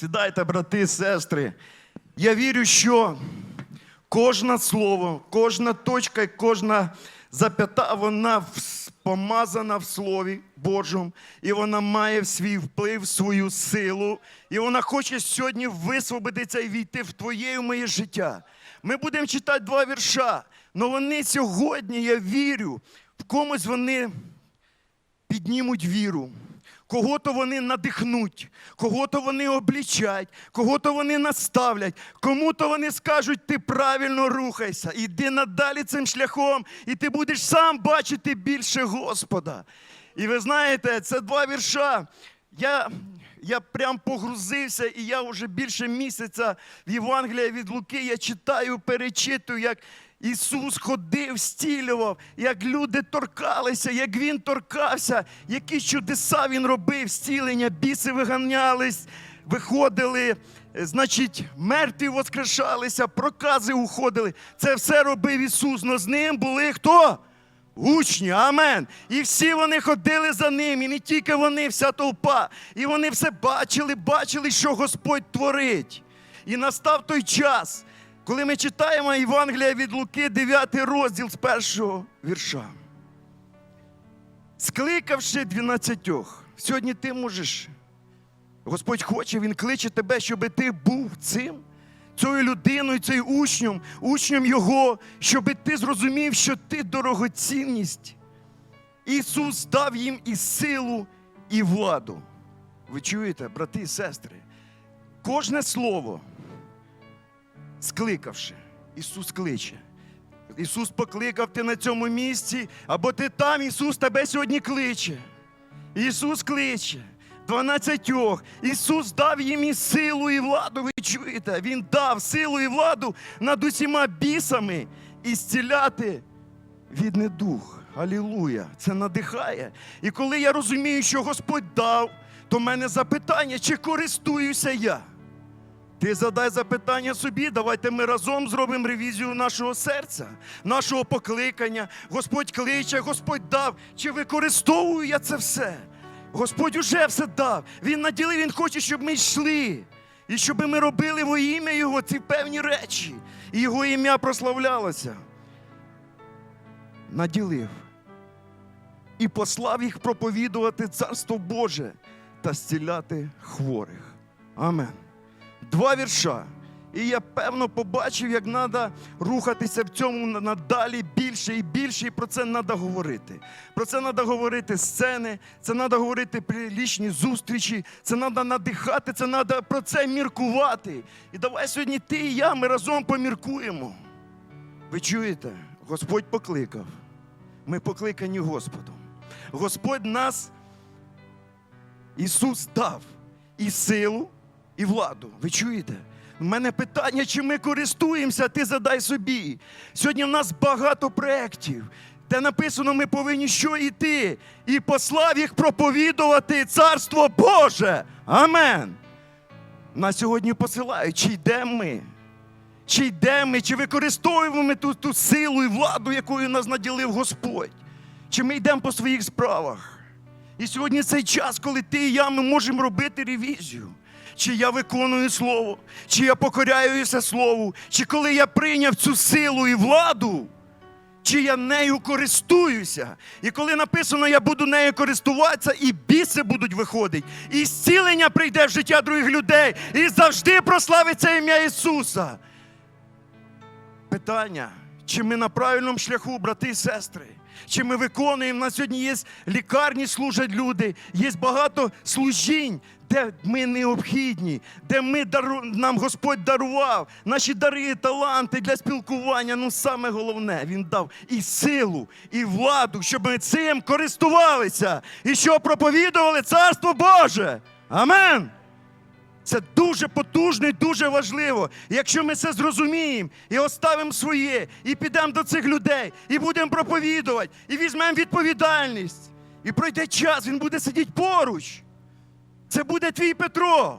Сідайте, брати і сестри. Я вірю, що кожне слово, кожна точка і кожна запята, вона помазана в Слові Божому, і вона має свій вплив, свою силу, і вона хоче сьогодні висвободитися і війти в твоє і в моє життя. Ми будемо читати два вірша, але вони сьогодні, я вірю, в комусь вони піднімуть віру. Кого-то вони надихнуть, кого-то вони облічать, кого-то вони наставлять, кому-то вони скажуть, ти правильно рухайся, іди надалі цим шляхом, і ти будеш сам бачити більше Господа. І ви знаєте, це два вірша. Я, я прям погрузився, і я вже більше місяця в Євангелія від Луки я читаю, перечитую, як Ісус ходив, стілював, як люди торкалися, як Він торкався, які чудеса Він робив, стілення, біси виганялись, виходили, е, значить, мертві воскрешалися, прокази уходили. Це все робив Ісус. Но з ним були хто? Учні, амен. І всі вони ходили за ним, і не тільки вони, вся толпа. І вони все бачили, бачили, що Господь творить. І настав той час, коли ми читаємо Євангелія від Луки, 9 розділ з першого вірша. Скликавши дванадцятьох, сьогодні ти можеш. Господь хоче, Він кличе тебе, щоб ти був цим, цією людиною, цією учнем, учнем Його, щоб ти зрозумів, що ти дорогоцінність. Ісус дав їм і силу, і владу. Ви чуєте, брати і сестри? Кожне слово, скликавши, Ісус кличе. Ісус покликав ти на цьому місці, або ти там, Ісус тебе сьогодні кличе. Ісус кличе. Дванадцятьох. Ісус дав їм і силу, і владу. Ви чуєте? Він дав силу і владу над усіма бісами і зціляти від недух. Алілуя! Це надихає. І коли я розумію, що Господь дав, то в мене запитання, чи користуюся я? Ти задай запитання собі, давайте ми разом зробимо ревізію нашого серця, нашого покликання. Господь кличе, Господь дав. Чи використовую я це все? Господь уже все дав. Він наділив, Він хоче, щоб ми йшли. І щоб ми робили во ім'я Його ці певні речі. І Його ім'я прославлялося. Наділив. І послав їх проповідувати Царство Боже та зціляти хворих. Амен два вірша. І я певно побачив, як треба рухатися в цьому надалі більше і більше, і про це треба говорити. Про це треба говорити сцени, це треба говорити прилічні зустрічі, це треба надихати, це треба про це міркувати. І давай сьогодні ти і я ми разом поміркуємо. Ви чуєте? Господь покликав. Ми покликані Господом. Господь нас, Ісус дав і силу, і владу. Ви чуєте? У мене питання, чи ми користуємося, ти задай собі. Сьогодні в нас багато проєктів, де написано, ми повинні що йти і послав їх проповідувати Царство Боже. Амен. Нас сьогодні посилають, чи йдемо ми? Чи йдемо ми, чи використовуємо ми ту, ту силу і владу, якою нас наділив Господь? Чи ми йдемо по своїх справах? І сьогодні цей час, коли ти і я ми можемо робити ревізію. Чи я виконую слово, чи я покоряюся слову, чи коли я прийняв цю силу і владу, чи я нею користуюся. І коли написано, я буду нею користуватися, і біси будуть виходити, і зцілення прийде в життя других людей, і завжди прославиться ім'я Ісуса. Питання, чи ми на правильному шляху, брати і сестри? Чи ми виконуємо? У нас сьогодні є лікарні, служать люди, є багато служінь, де ми необхідні, де ми дару... нам Господь дарував наші дари, і таланти для спілкування. Ну, саме головне, Він дав і силу, і владу, щоб ми цим користувалися і що проповідували Царство Боже. Амен. Це дуже потужно і дуже важливо. Якщо ми це зрозуміємо і оставимо своє, і підемо до цих людей, і будемо проповідувати, і візьмемо відповідальність, і пройде час, він буде сидіти поруч. Це буде твій Петро.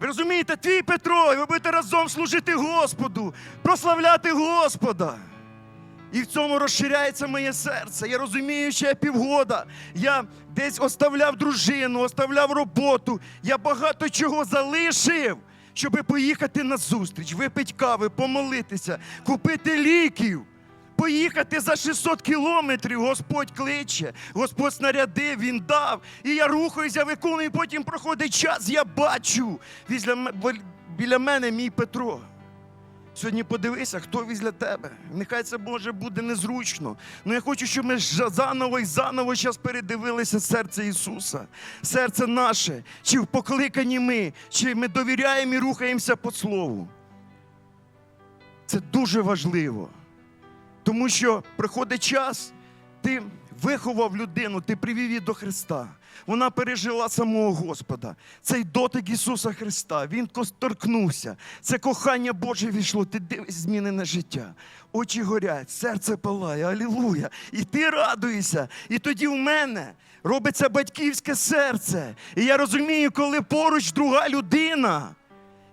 Ви розумієте, твій Петро, і ви будете разом служити Господу, прославляти Господа. І в цьому розширяється моє серце. Я розумію, що я півгода. Я десь оставляв дружину, оставляв роботу. Я багато чого залишив, щоб поїхати на зустріч, випити кави, помолитися, купити ліків. Поїхати за 600 кілометрів, Господь кличе, Господь снарядив, Він дав. І я рухаюся, виконую, потім проходить час, я бачу. Біля мене мій Петро. Сьогодні подивися, хто візля тебе. Нехай це може буде незручно. Ну я хочу, щоб ми заново і заново зараз передивилися серце Ісуса, серце наше, чи покликані ми, чи ми довіряємо і рухаємося по Слову. Це дуже важливо. Тому що приходить час, ти виховав людину, ти привів її до Христа. Вона пережила самого Господа. Цей дотик Ісуса Христа, Він торкнувся. Це кохання Боже війшло. Ти змінене життя. Очі горять, серце палає, алілуя. І ти радуєшся. І тоді в мене робиться батьківське серце. І я розумію, коли поруч друга людина.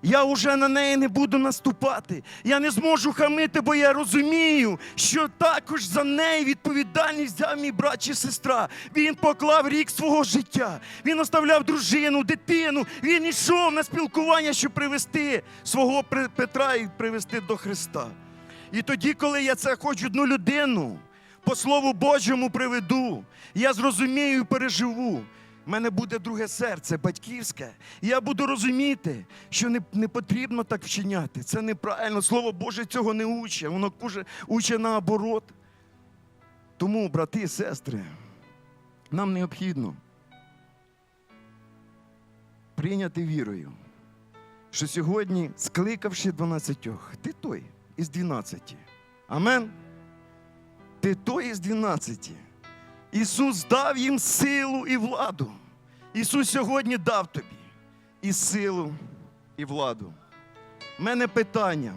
Я вже на неї не буду наступати. Я не зможу хамити, бо я розумію, що також за неї відповідальність взяв мій брат чи сестра. Він поклав рік свого життя. Він оставляв дружину, дитину. Він йшов на спілкування, щоб привести свого Петра і привести до Христа. І тоді, коли я це хоч одну людину по Слову Божому приведу, я зрозумію і переживу. У мене буде друге серце, батьківське. І я буду розуміти, що не, не потрібно так вчиняти. Це неправильно. Слово Боже цього не учить. Воно учить наоборот. Тому, брати і сестри, нам необхідно прийняти вірою, що сьогодні, скликавши 12, ти той із 12. Амен. Ти той із 12. Ісус дав їм силу і владу. Ісус сьогодні дав тобі і силу, і владу. У мене питання,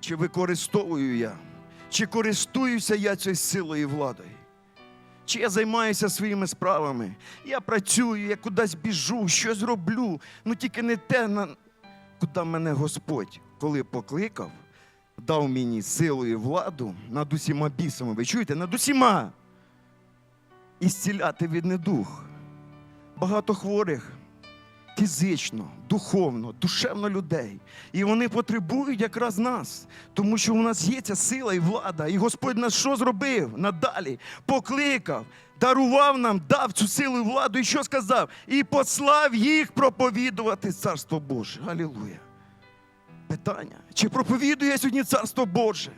чи використовую я, чи користуюся я цією силою і владою? Чи я займаюся своїми справами? Я працюю, я кудись біжу, щось роблю, ну тільки не те, на... куди мене Господь, коли покликав, дав мені силу і владу над усіма бісами. Ви чуєте? Над усіма. І зціляти від недух. Багато хворих фізично, духовно, душевно людей. І вони потребують якраз нас, тому що у нас є ця сила і влада. І Господь нас що зробив надалі? Покликав, дарував нам, дав цю силу і владу, і що сказав? І послав їх проповідувати Царство Боже. Алілуя. Питання: чи проповідує сьогодні Царство Боже?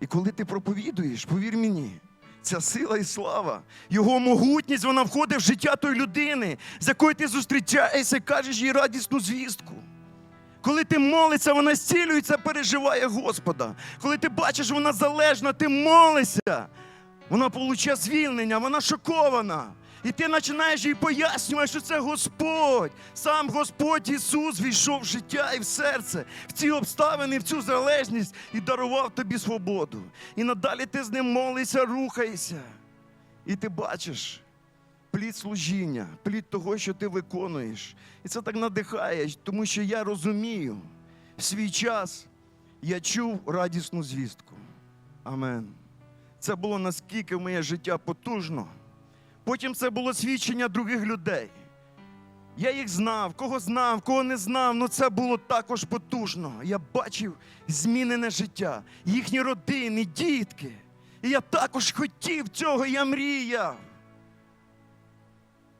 І коли ти проповідуєш, повір мені, ця сила і слава, його могутність, вона входить в життя тої людини, з якою ти зустрічаєшся, кажеш їй радісну звістку. Коли ти молишся, вона зцілюється, переживає Господа. Коли ти бачиш, вона залежна, ти молишся. Вона получає звільнення, вона шокована. І ти починаєш їй пояснювати, що це Господь. Сам Господь Ісус війшов в життя і в серце, в ці обставини, в цю залежність і дарував тобі свободу. І надалі ти з ним молишся, рухаєшся. І ти бачиш плід служіння, плід того, що ти виконуєш. І це так надихає, тому що я розумію, в свій час я чув радісну звістку. Амен. Це було наскільки в моє життя потужно. Потім це було свідчення других людей. Я їх знав, кого знав, кого не знав, але це було також потужно. Я бачив змінене життя, їхні родини, дітки. І я також хотів цього, я мріяв.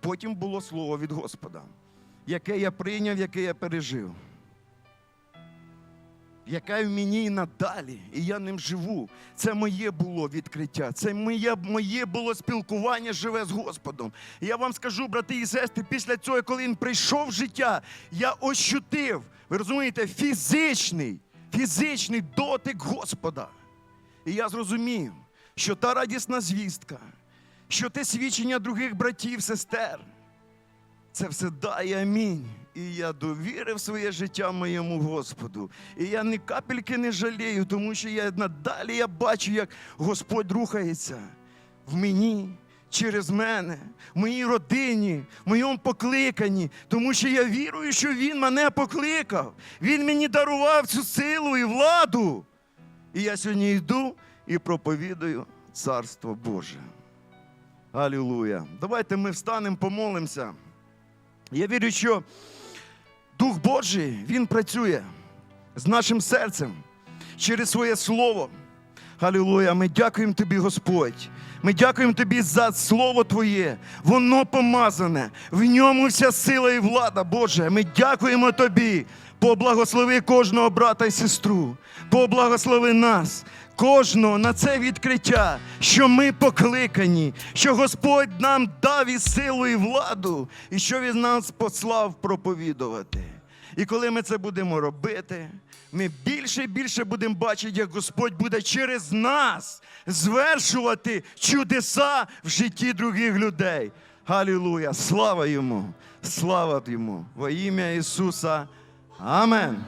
Потім було слово від Господа, яке я прийняв, яке я пережив. Яке в мені і надалі, і я ним живу. Це моє було відкриття, це моє, моє було спілкування живе з Господом. І я вам скажу, брати і сестри, після цього, коли він прийшов в життя, я ощутив, ви розумієте, фізичний, фізичний дотик Господа. І я зрозумів, що та радісна звістка, що те свідчення других братів, сестер, це все дає амінь. І я довірив своє життя моєму Господу. І я ні капельки не жалію, тому що я надалі я бачу, як Господь рухається в мені через мене, в моїй родині, в моєму покликанні, тому що я вірую, що Він мене покликав. Він мені дарував цю силу і владу. І я сьогодні йду і проповідую Царство Боже. Алілуя. Давайте ми встанемо, помолимося. Я вірю, що Дух Божий, Він працює з нашим серцем через своє слово. Алілуя. Ми дякуємо тобі, Господь. Ми дякуємо тобі за слово Твоє. Воно помазане. В ньому вся сила і влада, Боже. Ми дякуємо тобі. Поблагослови кожного брата і сестру. Поблагослови нас, кожного на це відкриття, що ми покликані, що Господь нам дав і силу, і владу, і що Він нас послав проповідувати. І коли ми це будемо робити, ми більше і більше будемо бачити, як Господь буде через нас звершувати чудеса в житті других людей. Галілуя! Слава йому! Слава йому! Во ім'я Ісуса! Амен!